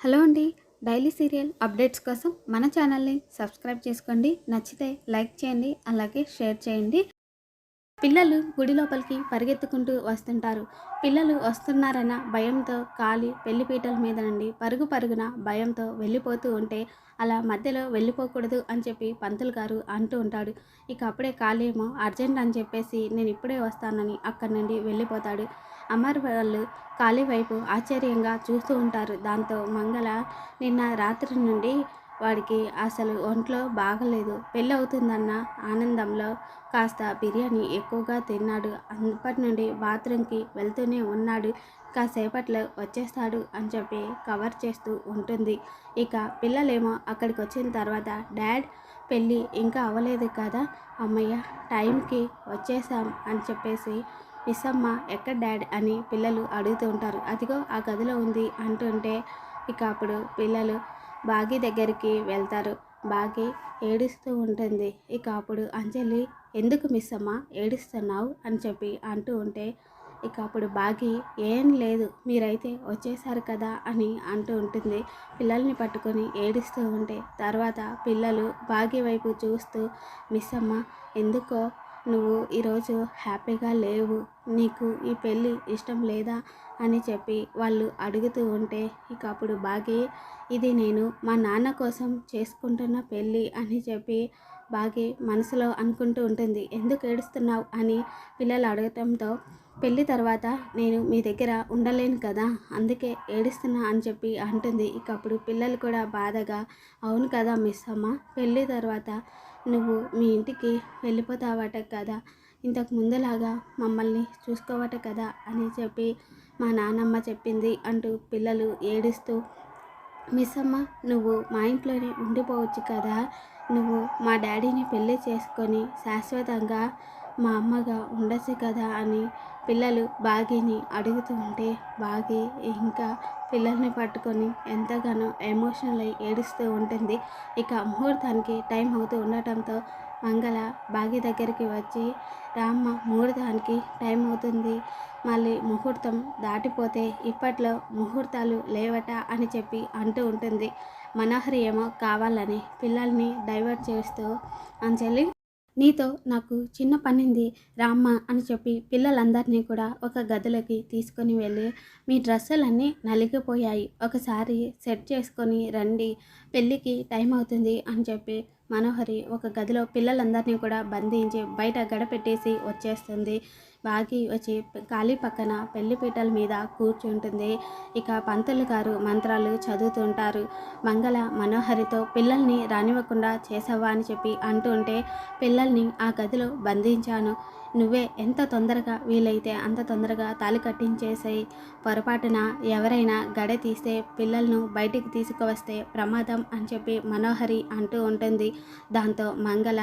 Hello అండి daily serial updates కోసం మన ఛానల్ని సబ్స్క్రైబ్ చేసుకోండి. నచ్చితే లైక్ చేయండి అలాగే షేర్ చేయండి. పిల్లలు గుడి లోపలికి పరిగెత్తుకుంటూ వస్తుంటారు. పిల్లలు వస్తున్నారన్న భయంతో కాలి పెళ్ళిపీటల మీద నుండి పరుగు పరుగున భయంతో వెళ్ళిపోతూ ఉంటే అలా మధ్యలో వెళ్ళిపోకూడదు అని చెప్పి పంతులు గారు అంటూ ఉంటాడు. ఇక అప్పుడే కాలేమో అర్జెంట్ అని చెప్పేసి నేను ఇప్పుడే వస్తానని అక్కడి నుండి వెళ్ళిపోతాడు. అమర్ వాళ్ళు కాళీ వైపు ఆశ్చర్యంగా చూస్తూ ఉంటారు. దాంతో మంగళ నిన్న రాత్రి నుండి వాడికి అసలు ఒంట్లో బాగలేదు. పెళ్ళి అవుతుందన్న ఆనందంలో కాస్త బిర్యానీ ఎక్కువగా తిన్నాడు. అప్పటి నుండి బాత్రూమ్కి వెళ్తూనే ఉన్నాడు. కాసేపట్లో వచ్చేస్తాడు అని చెప్పి కవర్ చేస్తూ ఉంటుంది. ఇక పిల్లలేమో అక్కడికి వచ్చిన తర్వాత డాడ్ పెళ్ళి ఇంకా అవ్వలేదు కదా? అమ్మయ్య టైంకి వచ్చేసాం అని చెప్పేసి మిస్సమ్మ ఎక్కడ డాడ్? అని పిల్లలు అడుగుతూ ఉంటారు. అదిగో ఆ గదిలో ఉంది అంటుంటే ఇక అప్పుడు పిల్లలు బాగి దగ్గరికి వెళ్తారు. బాగి ఏడుస్తూ ఉంటుంది. ఇక అప్పుడు అంజలి ఎందుకు మిస్ అమ్మ? ఏడుస్తున్నావు? అని చెప్పి అంటూ ఉంటే ఇక అప్పుడు బాగి ఏం లేదు మీరైతే వచ్చేసారు కదా? అని అంటూ ఉంటుంది. పిల్లల్ని పట్టుకొని ఏడుస్తూ ఉంటే తర్వాత పిల్లలు బాగి వైపు చూస్తూ మిస్ అమ్మ ఎందుకో నువ్వు ఈరోజు హ్యాపీగా లేవు. నీకు ఈ పెళ్ళి ఇష్టం లేదా అని చెప్పి వాళ్ళు అడుగుతూ ఉంటే ఇక అప్పుడు బాగి ఇది నేను మా నాన్న కోసం చేసుకుంటున్న పెళ్ళి అని చెప్పి బాగి మనసులో అనుకుంటూ ఉంటుంది. ఎందుకు ఏడుస్తున్నావు అని పిల్లలు అడగటంతో పెళ్ళి తర్వాత నేను మీ దగ్గర ఉండలేను కదా అందుకే ఏడుస్తున్నా అని చెప్పి అంటుంది. ఇక అప్పుడు పిల్లలు కూడా బాధగా అవును కదా మిస్ అమ్మ పెళ్ళి తర్వాత నువ్వు మీ ఇంటికి వెళ్ళిపోతావట కదా. ఇంతకు ముందులాగా మమ్మల్ని చూసుకోవట కదా అని చెప్పి మా నాన్నమ్మ చెప్పింది అంటూ పిల్లలు ఏడుస్తూ మిస్ అమ్మ నువ్వు మా ఇంట్లోనే ఉండిపోవచ్చు కదా. నువ్వు మా డాడీని పెళ్ళి చేసుకొని శాశ్వతంగా మా అమ్మగా ఉండొచ్చు కదా అని పిల్లలు బాగీని అడుగుతూ ఉంటే బాగి ఇంకా పిల్లల్ని పట్టుకొని ఎంతగానో ఎమోషనల్ అయి ఏడుస్తూ ఉంటుంది. ఇక ముహూర్తానికి టైం అవుతూ ఉండటంతో మంగళ బాగి దగ్గరికి వచ్చి రామ్మ ముహూర్తానికి టైం అవుతుంది. మళ్ళీ ముహూర్తం దాటిపోతే ఇప్పట్లో ముహూర్తాలు లేవట అని చెప్పి అంటూ ఉంటుంది. మనోహరి ఏమో కావాలని పిల్లల్ని డైవర్ట్ చేస్తూ అంజలి నీతో నాకు చిన్న పనింది రామ్మ అని చెప్పి పిల్లలందరినీ కూడా ఒక గదిలోకి తీసుకొని వెళ్ళి మీ డ్రెస్సులన్నీ నలిగిపోయాయి. ఒకసారి సెట్ చేసుకొని రండి పెళ్ళికి టైం అవుతుంది అని చెప్పి మనోహరి ఒక గదిలో పిల్లలందరినీ కూడా బంధించి బయట గడపెట్టేసి వచ్చేస్తుంది. బాగి వచ్చి ఖాళీ పక్కన పెళ్ళిపీటల మీద కూర్చుంటుంది. ఇక పంతులు గారు మంత్రాలు చదువుతుంటారు. మంగళ మనోహరితో పిల్లల్ని రానివ్వకుండా చేసావా అని చెప్పి అంటుంటే పిల్లల్ని ఆ గదిలో బంధించాను. నువ్వే ఎంత తొందరగా వీలైతే అంత తొందరగా తాలి కట్టించేసాయి. పొరపాటున ఎవరైనా గడ తీస్తే పిల్లలను బయటికి తీసుకువస్తే ప్రమాదం అని చెప్పి మనోహరి అంటూ ఉంటుంది. దాంతో మంగళ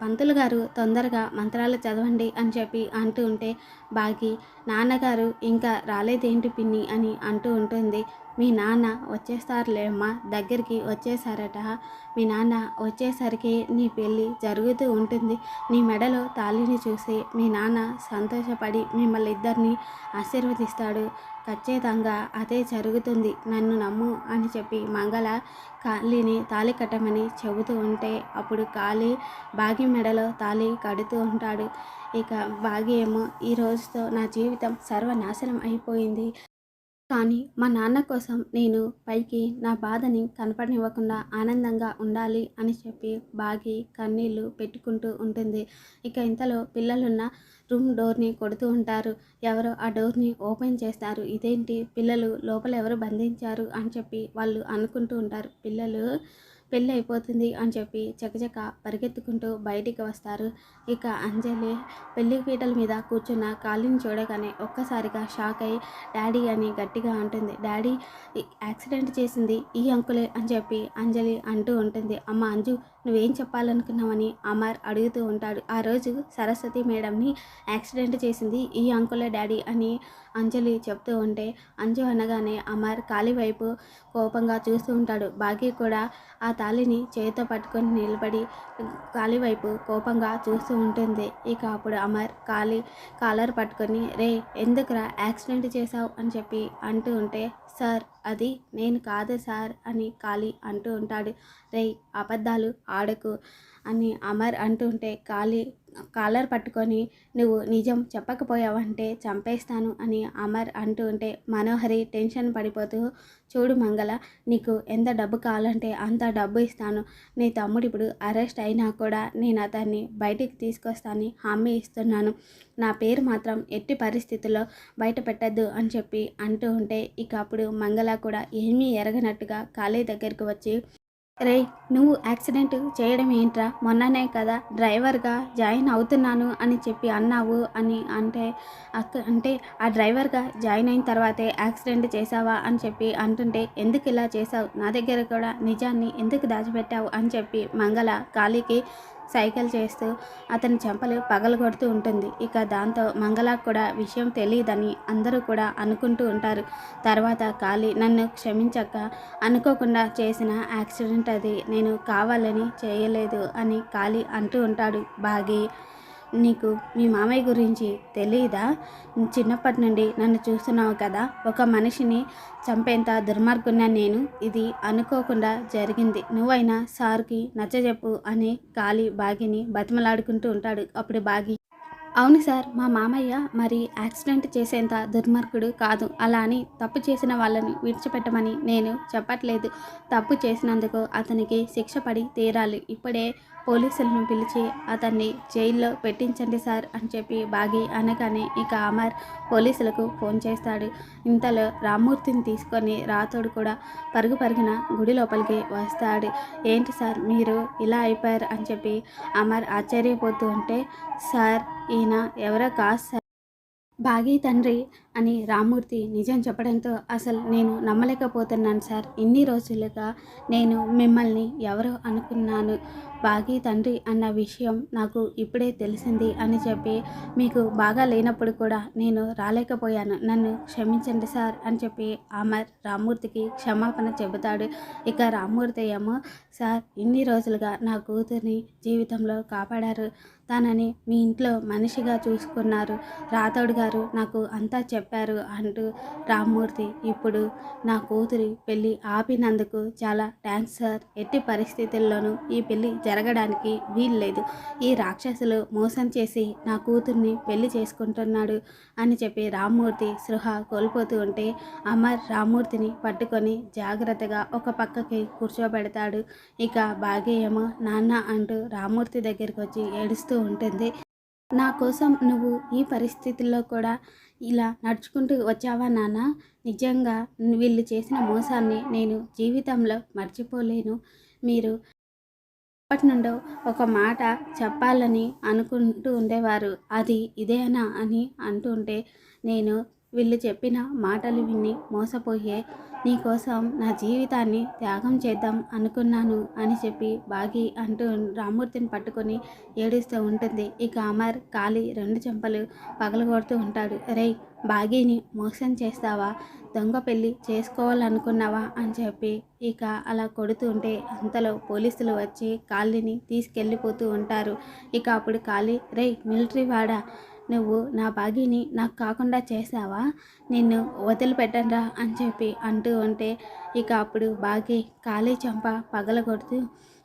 పంతులు గారు తొందరగా మంత్రాలు చదవండి అని చెప్పి అంటూ ఉంటే బాగి నాన్నగారు ఇంకా రాలేదేంటి పిన్ని అని అంటూ ఉంటుంది. మీ నాన్న వచ్చేస్తారులేమ్మా దగ్గరికి వచ్చేసారట మీ నాన్న వచ్చేసరికి నీ పెళ్ళి జరుగుతూ ఉంటుంది. నీ మెడలో తాళిని చూసి మీ నాన్న సంతోషపడి మిమ్మల్ని ఇద్దరిని ఆశీర్వదిస్తాడు. ఖచ్చితంగా అదే జరుగుతుంది. నన్ను నమ్ము అని చెప్పి మంగళ కాళీని తాళి కట్టమని చెబుతూ ఉంటే అప్పుడు కాళీ బాగి మెడలో తాళి కడుతూ ఉంటాడు. ఇక బాగి ఏమో ఈ రోజుతో నా జీవితం సర్వనాశనం అయిపోయింది. కానీ మా నాన్న కోసం నేను పైకి నా బాధని కనపడనివ్వకుండా ఆనందంగా ఉండాలి అని చెప్పి బాగి కన్నీళ్ళు పెట్టుకుంటూ ఉంటుంది. ఇక ఇంతలో పిల్లలున్న రూమ్ డోర్ని కొడుతూ ఉంటారు. ఎవరో ఆ డోర్ని ఓపెన్ చేస్తారు. ఇదేంటి? పిల్లలు లోపల ఎవరు బంధించారు? అని చెప్పి వాళ్ళు అనుకుంటూ ఉంటారు. పిల్లలు పెళ్ళి అయిపోతుంది అని చెప్పి చకచక పరిగెత్తుకుంటూ బయటికి వస్తారు. ఇక అంజలి పెళ్ళి పీటల మీద కూర్చున్న కాలిని చూడగానే ఒక్కసారిగా షాక్ అయి డాడీ అని గట్టిగా అంటుంది. డాడీ యాక్సిడెంట్ చేసింది ఈ అంకులే అని చెప్పి అంజలి అంటూ ఉంటుంది. అమ్మ అంజు నువ్వేం చెప్పాలనుకున్నావని అమర్ అడుగుతూ ఉంటాడు. ఆ రోజు సరస్వతి మేడంని యాక్సిడెంట్ చేసింది ఈ అంకుల డాడీ అని అంజలి చెప్తూ ఉంటే అంజు అనగానే అమర్ కాలి వైపు కోపంగా చూస్తూ ఉంటాడు. బాకీ కూడా ఆ తాళిని చేతితో పట్టుకొని నిలబడి కాలి వైపు కోపంగా చూస్తూ ఉంటుంది. ఇక అప్పుడు అమర్ కాలి కాలర్ పట్టుకొని రే ఎందుకురా యాక్సిడెంట్ చేశావు? అని చెప్పి అంటూ ఉంటే సార్ అది నేను కాదు సార్ అని కాళీ అంటూ ఉంటాడు. రేయ్ అబద్ధాలు ఆడకు అని అమర్ అంటుంటే కాళీ కాలర్ పట్టుకొని నువ్వు నిజం చెప్పకపోయావంటే చంపేస్తాను అని అమర్ అంటూ ఉంటే మనోహరి టెన్షన్ పడిపోతూ చూడు మంగళ నీకు ఎంత డబ్బు కావాలంటే అంత డబ్బు ఇస్తాను. నీ తమ్ముడు ఇప్పుడు అరెస్ట్ అయినా కూడా నేను అతన్ని బయటికి తీసుకొస్తానని హామీ ఇస్తున్నాను. నా పేరు మాత్రం ఎట్టి పరిస్థితుల్లో బయట పెట్టద్దు అని చెప్పి అంటూ ఉంటే ఇక అప్పుడు మంగళ కూడా ఏమీ ఎరగనట్టుగా ఖాళీ దగ్గరికి వచ్చి రే నువ్వు యాక్సిడెంట్ చేయడం ఏంట్రా? మొన్ననే కదా డ్రైవర్గా జాయిన్ అవుతున్నాను అని చెప్పి అన్నావు అని అంటే అక్క అంటే ఆ డ్రైవర్గా జాయిన్ అయిన తర్వాతే యాక్సిడెంట్ చేసావా అని చెప్పి అంటుంటే ఎందుకు ఇలా చేసావు నా దగ్గర కూడా నిజాన్ని ఎందుకు దాచిపెట్టావు? అని చెప్పి మంగళ కాళీకి సైకిల్ చేస్తూ అతని చెంపలు పగలగొడుతూ ఉంటుంది. ఇక దాంతో మంగళకు కూడా విషయం తెలియదని అందరూ కూడా అనుకుంటూ ఉంటారు. తర్వాత కాళీ నన్ను క్షమించక అనుకోకుండా చేసిన యాక్సిడెంట్ అది. నేను కావాలని చేయలేదు అని కాళీ అంటూ ఉంటాడు. బాగి నీకు మీ మామయ్య గురించి తెలియదా చిన్నప్పటి నుండి నన్ను చూస్తున్నావు కదా ఒక మనిషిని చంపేంత దుర్మార్గున్న నేను? ఇది అనుకోకుండా జరిగింది. నువ్వైనా సార్కి నచ్చజెప్పు అని కాలి బాగిని బతిమలాడుకుంటూ ఉంటాడు అప్పుడు బాగి. అవును సార్ మా మామయ్య మరి యాక్సిడెంట్ చేసేంత దుర్మార్గుడు కాదు. అలా అని తప్పు చేసిన వాళ్ళని విడిచిపెట్టమని నేను చెప్పట్లేదు. తప్పు చేసినందుకు అతనికి శిక్ష పడి తీరాలి. ఇప్పుడే పోలీసులను పిలిచి అతన్ని జైల్లో పెట్టించండి సార్ అని చెప్పి బాగి అనగానే ఇక అమర్ పోలీసులకు ఫోన్ చేస్తాడు. ఇంతలో రామ్మూర్తిని తీసుకొని రాతోడు కూడా పరుగు పరుగున గుడి లోపలికి వస్తాడు. ఏంటి సార్ మీరు ఇలా అయిపోయారు అని చెప్పి అమర్ ఆశ్చర్యపోతూ ఉంటే సార్ ఈయన ఎవరో కాదు సార్. బాగీ తండ్రి అని రామూర్తి నిజం చెప్పడంతో అసలు నేను నమ్మలేకపోతున్నాను సార్. ఇన్ని రోజులుగా నేను మిమ్మల్ని ఎవరు అనుకున్నాను. బాగీ తండ్రి అన్న విషయం నాకు ఇప్పుడే తెలిసింది అని చెప్పి మీకు బాగా లేనప్పుడు కూడా నేను రాలేకపోయాను. నన్ను క్షమించండి సార్ అని చెప్పి అమర్ రామూర్తికి క్షమాపణ చెబుతాడు. ఇక రామూర్తి ఏమో సార్ ఇన్ని రోజులుగా నా కూతుర్ని జీవితంలో కాపాడారు. తనని మీ ఇంట్లో మనిషిగా చూసుకున్నారు. రాథోడ్ గారు నాకు అంతా చెప్పారు అంటూ రామ్మూర్తి ఇప్పుడు నా కూతురి పెళ్ళి ఆపినందుకు చాలా థ్యాంక్స్ సార్. ఎట్టి పరిస్థితుల్లోనూ ఈ పెళ్ళి జరగడానికి వీల్లేదు. ఈ రాక్షసులు మోసం చేసి నా కూతుర్ని పెళ్ళి చేసుకుంటున్నాడు అని చెప్పి రామ్మూర్తి సృహ కోల్పోతూ ఉంటే అమర్ రామ్మూర్తిని పట్టుకొని జాగ్రత్తగా ఒక పక్కకి కూర్చోబెడతాడు. ఇక భాగ్యమో నాన్న అంటూ రామ్మూర్తి దగ్గరికి వచ్చి ఏడుస్తూ ఉంటుంది. నా కోసం నువ్వు ఈ పరిస్థితుల్లో కూడా ఇలా నడుచుకుంటూ వచ్చావా నాన్న? నిజంగా వీళ్ళు చేసిన మోసాన్ని నేను జీవితంలో మర్చిపోలేను. మీరు అప్పటి నుండో ఒక మాట చెప్పాలని అనుకుంటూ ఉండేవారు. అది ఇదేనా అని అంటుంటే నేను వీళ్ళు చెప్పిన మాటలు విని మోసపోయే నీకోసం నా జీవితాన్ని త్యాగం చేద్దాం అనుకున్నాను అని చెప్పి బాగి అంటూ రామూర్తిని పట్టుకొని ఏడుస్తూ ఉంటుంది. ఇక అమర్ కాలి రెండు చెంపలు పగలగొడుతూ ఉంటాడు. రేయ్ బాగీని మోసం చేస్తావా? దొంగ పెళ్ళి చేసుకోవాలనుకున్నావా? అని చెప్పి ఇక అలా కొడుతూ ఉంటే అంతలో పోలీసులు వచ్చి కాలిని తీసుకెళ్ళిపోతూ ఉంటారు. ఇక అప్పుడు కాలి రేయ్ మిలిటరీ వాడా? నువ్వు నా భాగ్యని నాకు కాకుండా చేసావా నిన్ను వదిలిపెట్టండ్రా అని చెప్పి అంటూ ఉంటే ఇక అప్పుడు బాగి ఖాళీ చంప పగలగొడుతూ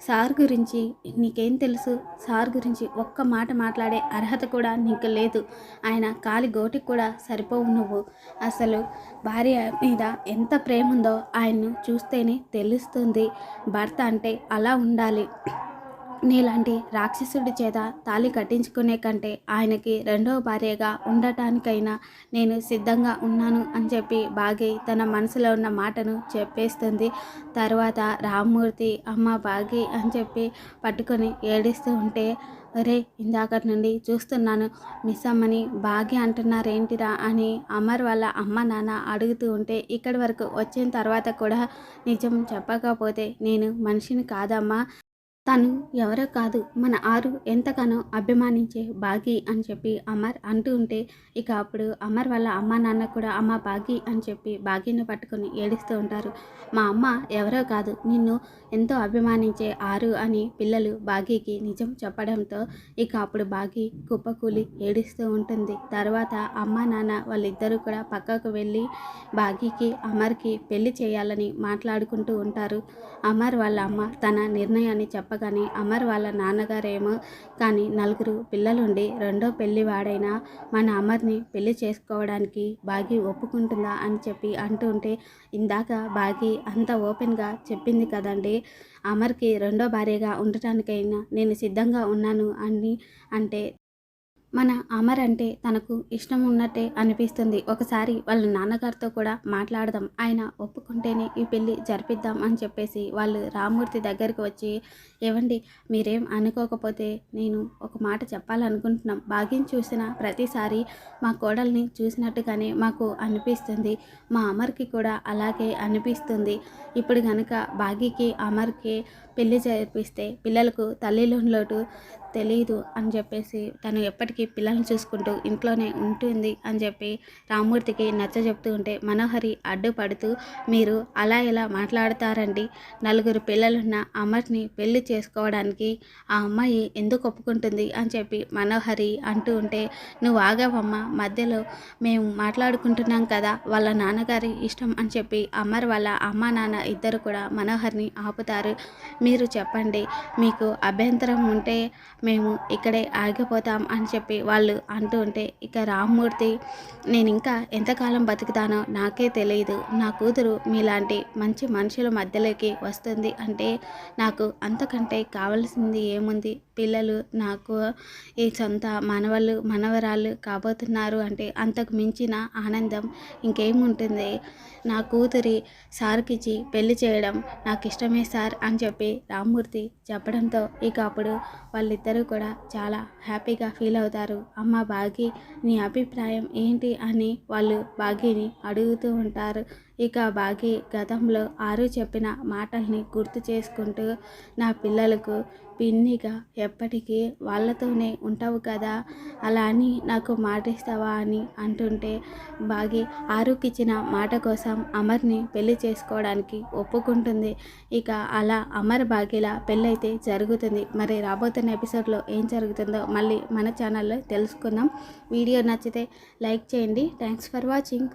సార్ గురించి నీకేం తెలుసు? సార్ గురించి ఒక్క మాట మాట్లాడే అర్హత కూడా నీకు లేదు. ఆయన కాలి గోటికి కూడా సరిపోవు నువ్వు. అసలు భార్య మీద ఎంత ప్రేమ ఉందో ఆయన్ను చూస్తేనే తెలుస్తుంది. భర్త అంటే అలా ఉండాలి. నీలాంటి రాక్షసుడి చేత తాళి కట్టించుకునే కంటే ఆయనకి రెండవ భార్యగా ఉండటానికైనా నేను సిద్ధంగా ఉన్నాను అని చెప్పి బాగి తన మనసులో ఉన్న మాటను చెప్పేస్తుంది. తర్వాత రామ్మూర్తి అమ్మ బాగి అని చెప్పి పట్టుకొని ఏడిస్తూ ఉంటే అరే ఇందాకటి నుండి చూస్తున్నాను. మిస్ అమ్మని బాగి అంటున్నారేంటిరా? అని అమర్ వాళ్ళ అమ్మ నాన్న అడుగుతూ ఉంటే ఇక్కడి వరకు వచ్చిన తర్వాత కూడా నిజం చెప్పకపోతే నేను మనిషిని కాదమ్మా. తను ఎవరో కాదు మన ఆరు ఎంతగానో అభిమానించే బాగి అని చెప్పి అమర్ అంటూ ఉంటే ఇక అప్పుడు అమర్ వాళ్ళ అమ్మ నాన్న కూడా అమ్మ బాగి అని చెప్పి బాగిని పట్టుకొని ఏడుస్తూ ఉంటారు. మా అమ్మ ఎవరో కాదు నిన్ను ఎంతో అభిమానించే ఆరు అని పిల్లలు బాగీకి నిజం చెప్పడంతో ఇక అప్పుడు బాగి కుప్పకూలి ఏడుస్తూ ఉంటుంది. తర్వాత అమ్మ నాన్న వాళ్ళిద్దరూ కూడా పక్కకు వెళ్ళి బాగీకి అమర్కి పెళ్ళి చేయాలని మాట్లాడుకుంటూ ఉంటారు. అమర్ వాళ్ళ అమ్మ తన నిర్ణయాన్ని చెప్ప చెప్పగానే అమర్ వాళ్ళ నాన్నగారేమో కానీ నలుగురు పిల్లలుండి రెండో పెళ్ళి వాడైనా మన అమర్ని పెళ్ళి చేసుకోవడానికి బాగి ఒప్పుకుంటుందా అని చెప్పి అంటుంటే ఇందాక బాగి అంత ఓపెన్గా చెప్పింది కదండి అమర్కి రెండో భార్యగా ఉండటానికైనా నేను సిద్ధంగా ఉన్నాను అని అంటే మన అమర్ అంటే తనకు ఇష్టం ఉన్నట్టే అనిపిస్తుంది. ఒకసారి వాళ్ళ నాన్నగారితో కూడా మాట్లాడదాం. ఆయన ఒప్పుకుంటేనే ఈ పెళ్ళి జరిపిద్దాం అని చెప్పేసి వాళ్ళు రామూర్తి దగ్గరికి వచ్చి ఏవండి మీరేం అనుకోకపోతే నేను ఒక మాట చెప్పాలనుకుంటున్నాం. భాగ్యం చూసిన ప్రతిసారి మా కోడల్ని చూసినట్టుగానే మాకు అనిపిస్తుంది. మా అమర్కి కూడా అలాగే అనిపిస్తుంది. ఇప్పుడు కనుక భాగ్యకి అమర్కి పెళ్ళి జరిపిస్తే పిల్లలకు తల్లిలోని లోటు తెలియదు అని చెప్పేసి తను ఎప్పటికీ పిల్లల్ని చూసుకుంటూ ఇంట్లోనే ఉంటుంది అని చెప్పి రామూర్తికి నచ్చ చెప్తూ ఉంటే మనోహరి అడ్డుపడుతూ మీరు అలా ఇలా మాట్లాడతారండి. నలుగురు పిల్లలున్న అమర్ని పెళ్ళి చేసుకోవడానికి ఆ అమ్మాయి ఎందుకు ఒప్పుకుంటుంది? అని చెప్పి మనోహరి అంటూ ఉంటే నువ్వు ఆగవమ్మ మధ్యలో మేము మాట్లాడుకుంటున్నాం కదా వాళ్ళ నాన్నగారి ఇష్టం అని చెప్పి అమర్ వాళ్ళ అమ్మ నాన్న ఇద్దరు కూడా మనోహర్ని ఆపుతారు. మీరు చెప్పండి మీకు అభ్యంతరం ఉంటే మేము ఇక్కడే ఆగిపోతాం అని చెప్పి వాళ్ళు అంటూ ఉంటే ఇక రామ్మూర్తి నేను ఇంకా ఎంతకాలం బతుకుతానో నాకే తెలియదు నా కూతురు మీలాంటి మంచి మనుషుల మధ్యలోకి వస్తుంది అంటే నాకు అంతకంటే కావాల్సింది ఏముంది? పిల్లలు నాకు ఈ సొంత మనవళ్ళు మనవరాళ్ళు కాబోతున్నారు అంటే అంతకు మించిన ఆనందం ఇంకేముంటుంది? నా కూతురి సార్కిచ్చి పెళ్ళి చేయడం నాకు ఇష్టమే సార్ అని చెప్పి రామ్మూర్తి చెప్పడంతో ఇక అప్పుడు వాళ్ళిద్దరు అందరూ కూడా చాలా హ్యాపీగా ఫీల్ అవుతారు. అమ్మ బాగి నీ అభిప్రాయం ఏంటి అని వాళ్ళు భాగ్యని అడుగుతూ ఉంటారు. ఇక బాగి గతంలో ఆరు చెప్పిన మాటల్ని గుర్తు చేసుకుంటూ నా పిల్లలకు పిన్నిగా ఎప్పటికీ వాళ్ళతోనే ఉంటావు కదా? అలా అని నాకు మాటిస్తావా అని అంటుంటే బాగి ఆరుకిచ్చిన మాట కోసం అమర్ని పెళ్ళి చేసుకోవడానికి ఒప్పుకుంటుంది. ఇక అలా అమర్ బాగిలా పెళ్ళైతే జరుగుతుంది. మరి రాబోతున్న ఎపిసోడ్లో ఏం జరుగుతుందో మళ్ళీ మన ఛానల్లో తెలుసుకుందాం. వీడియో నచ్చితే లైక్ చేయండి. Thanks for watching.